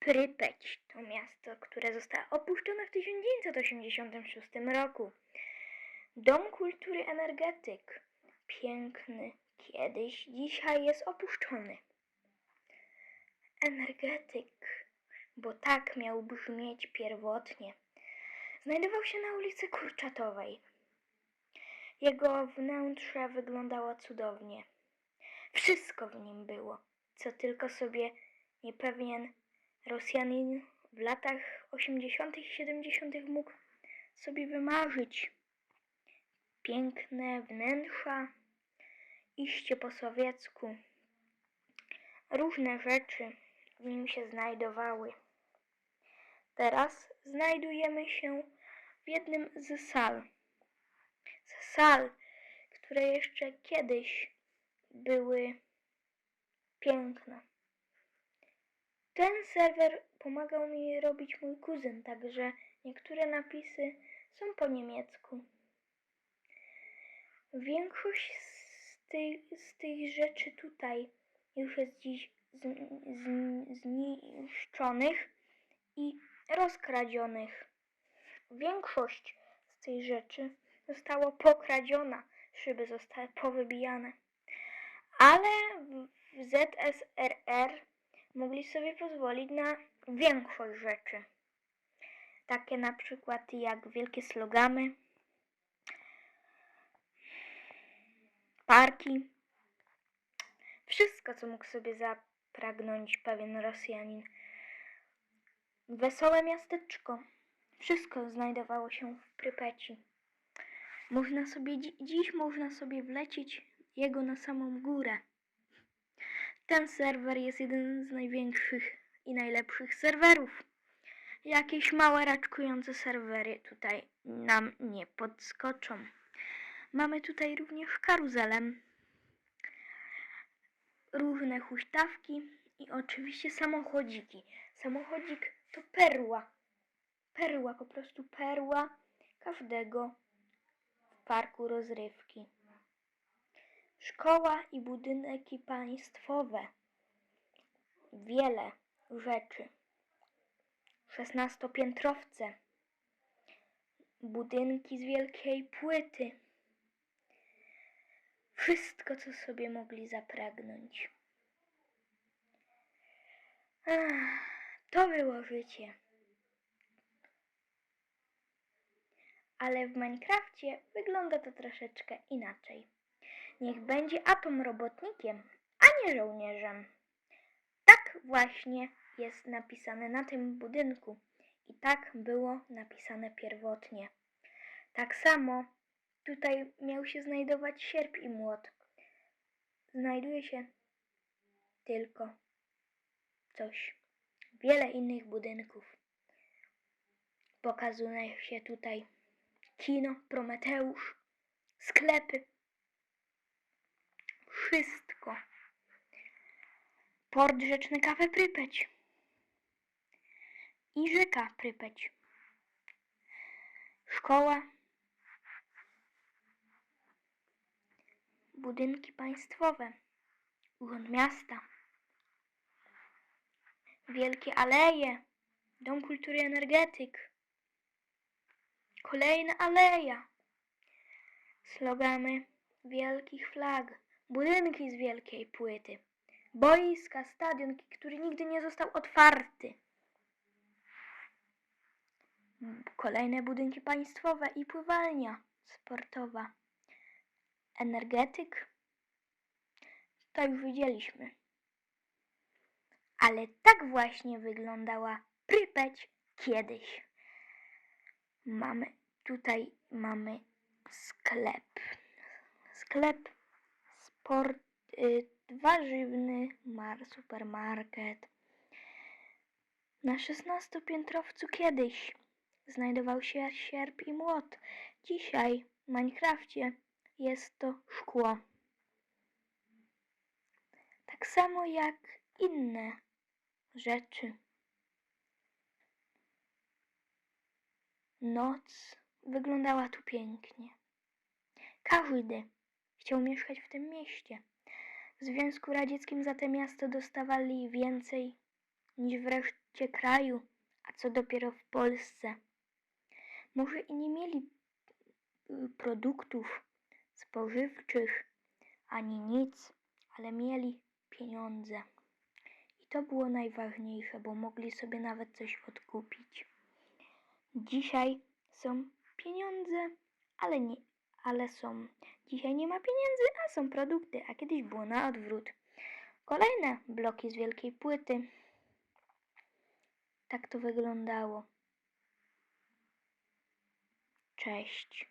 Prypeć to miasto, które zostało opuszczone w 1986 roku. Dom kultury energetyk. Piękny kiedyś, dzisiaj jest opuszczony. Energetyk, bo tak miał brzmieć pierwotnie. Znajdował się na ulicy Kurczatowej. Jego wnętrze wyglądało cudownie. Wszystko w nim było, co tylko sobie niepewien Rosjanin w latach 80. i 70. mógł sobie wymarzyć. Piękne wnętrza, iście po sowiecku. Różne rzeczy w nim się znajdowały. Teraz znajdujemy się w jednym z sal. Z sal, które jeszcze kiedyś były piękne. Ten serwer pomagał mi robić mój kuzyn, także niektóre napisy są po niemiecku. Większość z tych, z tych rzeczy tutaj już jest dziś zniszczonych i rozkradzionych. Większość z tych rzeczy została pokradziona, szyby zostały powybijane. Ale w ZSRR mogli sobie pozwolić na większość rzeczy. Takie na przykład jak wielkie slogamy, parki, wszystko co mógł sobie zapragnąć pewien Rosjanin. Wesołe miasteczko, wszystko znajdowało się w Prypeci. Można sobie, dzi- dziś można sobie wlecieć jego na samą górę. Ten serwer jest jeden z największych i najlepszych serwerów. Jakieś małe raczkujące serwery tutaj nam nie podskoczą. Mamy tutaj również karuzelę, różne huśtawki i oczywiście samochodziki. Samochodzik to perła. Perła, po prostu perła każdego parku rozrywki. Szkoła i budynki państwowe. Wiele rzeczy. Szesnastopiętrowce. Budynki z wielkiej płyty. Wszystko, co sobie mogli zapragnąć. Ach, to było życie. Ale w Minecrafcie wygląda to troszeczkę inaczej. Niech będzie atom robotnikiem, a nie żołnierzem. Tak właśnie jest napisane na tym budynku i tak było napisane pierwotnie. Tak samo tutaj miał się znajdować sierp i młot. Znajduje się tylko coś. Wiele innych budynków. Pokazuje się tutaj kino, Prometeusz, sklepy, wszystko. Port rzeczny Kawę Prypeć. I rzeka Prypeć. Szkoła, budynki państwowe, urząd miasta, wielkie aleje, dom kultury energetyk, kolejna aleja, slogamy wielkich flag, budynki z wielkiej płyty, boiska, stadion, który nigdy nie został otwarty. Kolejne budynki państwowe i pływalnia sportowa. Energetyk. To już widzieliśmy. Ale tak właśnie wyglądała Prypeć kiedyś. Mamy tutaj mamy sklep. Sklep sport, y, warzywny, mar, supermarket. Na szesnastopiętrowcu kiedyś znajdował się sierp i młot. Dzisiaj w Minecrafcie jest to szkło. Tak samo jak inne rzeczy. Noc wyglądała tu pięknie. Każdy chciał mieszkać w tym mieście. W Związku Radzieckim za to miasto dostawali więcej niż w reszcie kraju, a co dopiero w Polsce. Może i nie mieli y, produktów spożywczych ani nic, ale mieli pieniądze. I to było najważniejsze, bo mogli sobie nawet coś odkupić. Dzisiaj są pieniądze, ale nie, ale są. Dzisiaj nie ma pieniędzy, a są produkty, a kiedyś było na odwrót. Kolejne bloki z wielkiej płyty. Tak to wyglądało. Cześć.